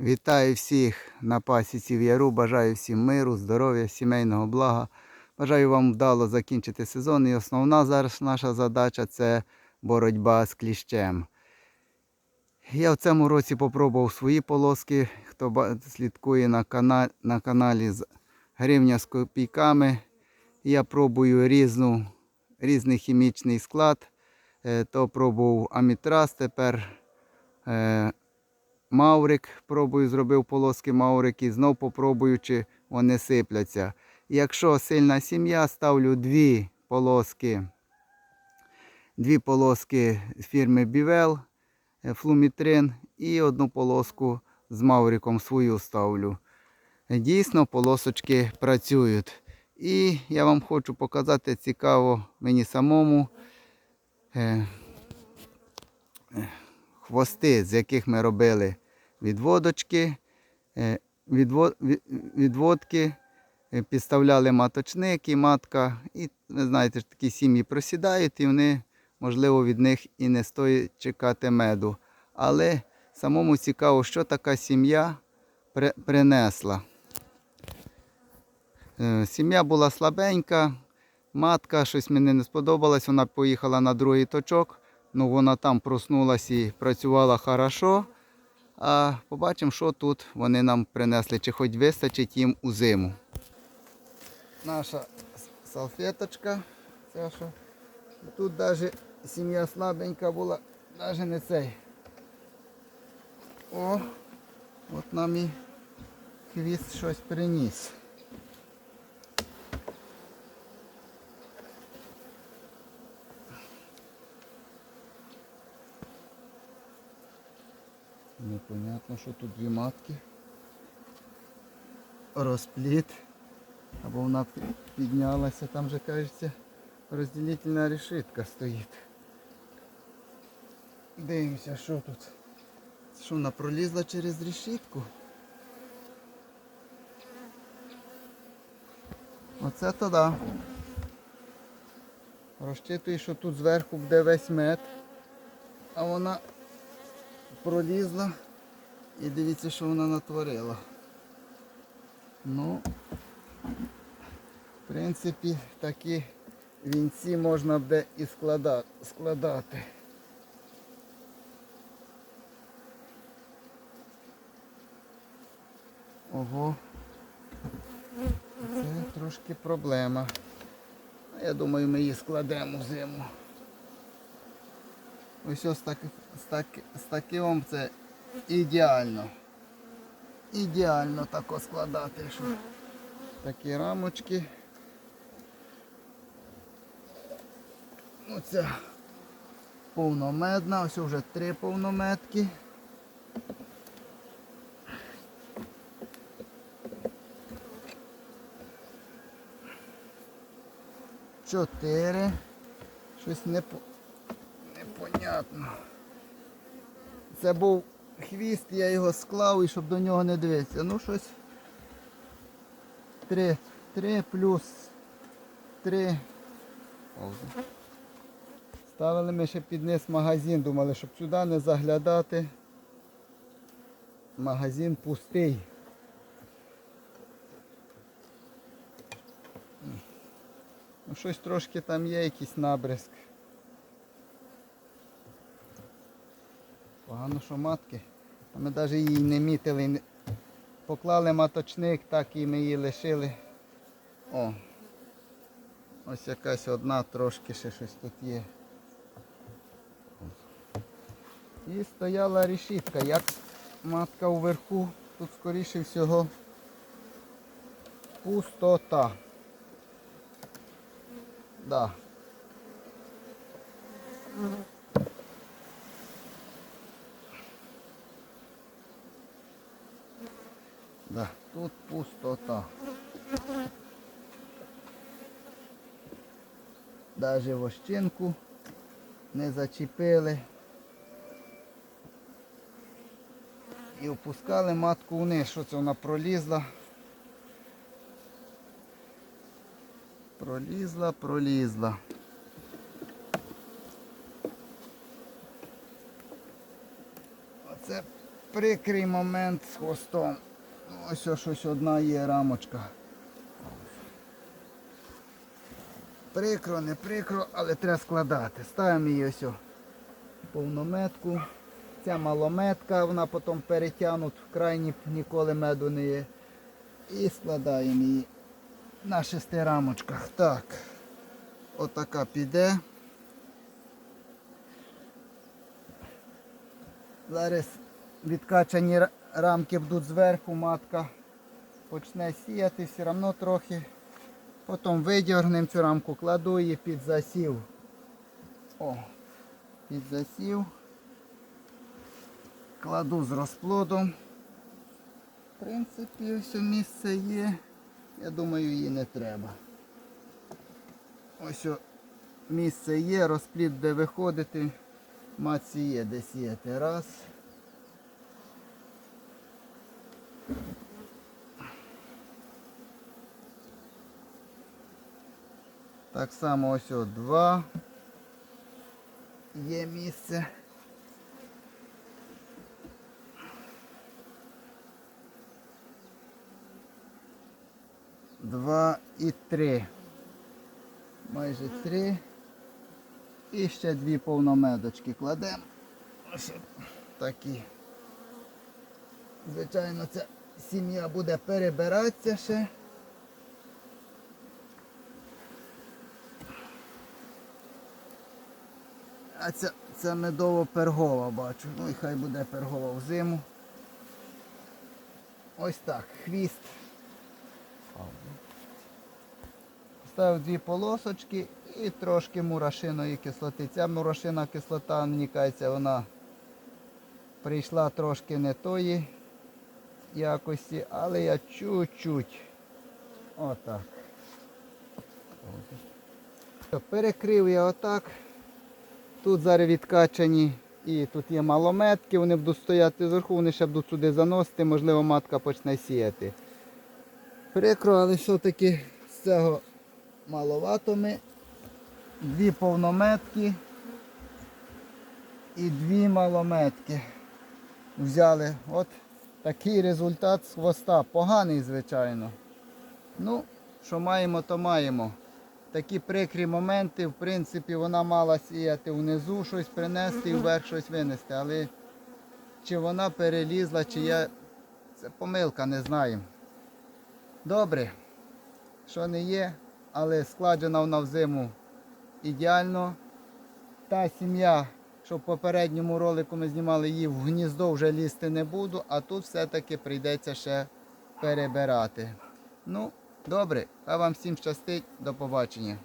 Вітаю всіх на пасіці в Яру. Бажаю всім миру, здоров'я, сімейного блага. Бажаю вам вдало закінчити сезон. І основна зараз наша задача це боротьба з кліщем. Я в цьому році попробував свої полоски. Хто слідкує на, кана... на каналі з гривня з копійками. Я пробую різну, різний хімічний склад. Е, То пробував амітраз, тепер е, Маврик, пробую, зробив полоски Маврик і знов попробую, чи вони сипляться. Якщо сильна сім'я, ставлю дві полоски, дві полоски фірми Бівел, е, Флумітрин і одну полоску з Мавриком свою ставлю. Дійсно, полосочки працюють. І я вам хочу показати цікаво мені самому. Хвости, з яких ми робили відводочки, е, відво- від- відводки, е, підставляли маточник і матка. І ви знаєте, такі сім'ї просідають, і вони, можливо, від них і не стоїть чекати меду. Але самому цікаво, що така сім'я принесла. Е, Сім'я була слабенька, матка щось мені не сподобалось, вона поїхала на другий точок. Ну, вона там проснулася і працювала хорошо. А побачимо, що тут вони нам принесли, чи хоч вистачить їм у зиму. Наша салфеточка. Ця що. Тут навіть сім'я слабенька була, навіть не цей. О, от нам і хвіст щось приніс. Непонятно, що тут дві матки. Розпліт. Або вона піднялася, там вже кажеться розділительна решітка стоїть. Дивимося, що тут. Що вона пролізла через решітку? Оце то да. Розчитую, що тут зверху буде весь мед, а вона пролізла і дивіться, що вона натворила. Ну, в принципі, такі вінці можна буде і складати. Ого. Це трошки проблема. Я думаю, ми її складемо зиму. Ось ось так, з таким це ідеально. Ідеально тако складати, що такі рамочки. Оця повномедна, ось вже три повнометки. Чотири. Щось непо... непонятно. Це був хвіст, я його склав і щоб до нього не дивитися. Ну щось. Три. Три плюс три. Пауза. Ставили ми ще під низ магазин, думали, щоб сюди не заглядати. Магазин пустий. Ну, щось трошки там є, якийсь набризк. Погано, що матки. А ми навіть її не мітили. Поклали маточник, так і ми її лишили. О. Ось якась одна трошки ще щось тут є. І стояла решітка. Як матка вверху, тут скоріше всього пустота. Да. Да, тут пустота. Даже вощинку не зачепили. І опускали матку вниз. Що це вона пролізла? Пролізла, пролізла. Оце прикрий момент з хвостом. Ось ось щось одна є рамочка. Прикро, не прикро, але треба складати. Ставимо її ось повнометку. Ця малометка, вона потім перетягнуть, в крайні ніколи меду не є. І складаємо її на шести рамочках. Так, отака піде. Зараз відкачані рамки будуть зверху, матка почне сіяти все одно трохи. Потім видягнемо цю рамку, кладу її під засів. О, під засів. Кладу з розплодом. В принципі, все місце є. Я думаю, її не треба. Ось о, місце є, розплід буде виходити. Матці є де сіяти. Раз. Так само ось о, два. Є місце. Два і три. Майже три. І ще дві повномедочки кладемо. Такі. Звичайно, ця сім'я буде перебиратися ще. А ця, ця медово-пергова бачу. Ну і хай буде пергова в зиму. Ось так, хвіст. Ставив дві полосочки і трошки мурашиної кислоти. Ця мурашина кислота, мені кажеться, вона прийшла трошки не тої якості, але я чуть-чуть. Отак. Перекрив я отак. Тут зараз відкачані і тут є малометки, вони будуть стояти зверху, вони ще будуть сюди заносити, можливо, матка почне сіяти. Прикро, але все-таки з цього маловато ми. Дві повнометки і дві малометки взяли. От такий результат з хвоста. Поганий, звичайно. Ну, що маємо, то маємо. Такі прикрі моменти, в принципі, вона мала сіяти внизу щось принести і вверх щось винести. Але чи вона перелізла, чи я. Це помилка, не знаю. Добре, що не є, але складена вона в зиму ідеально. Та сім'я, що в попередньому ролику ми знімали її в гніздо вже лізти не буду, а тут все-таки прийдеться ще перебирати. Ну, добре, а вам всім щастить, до побачення.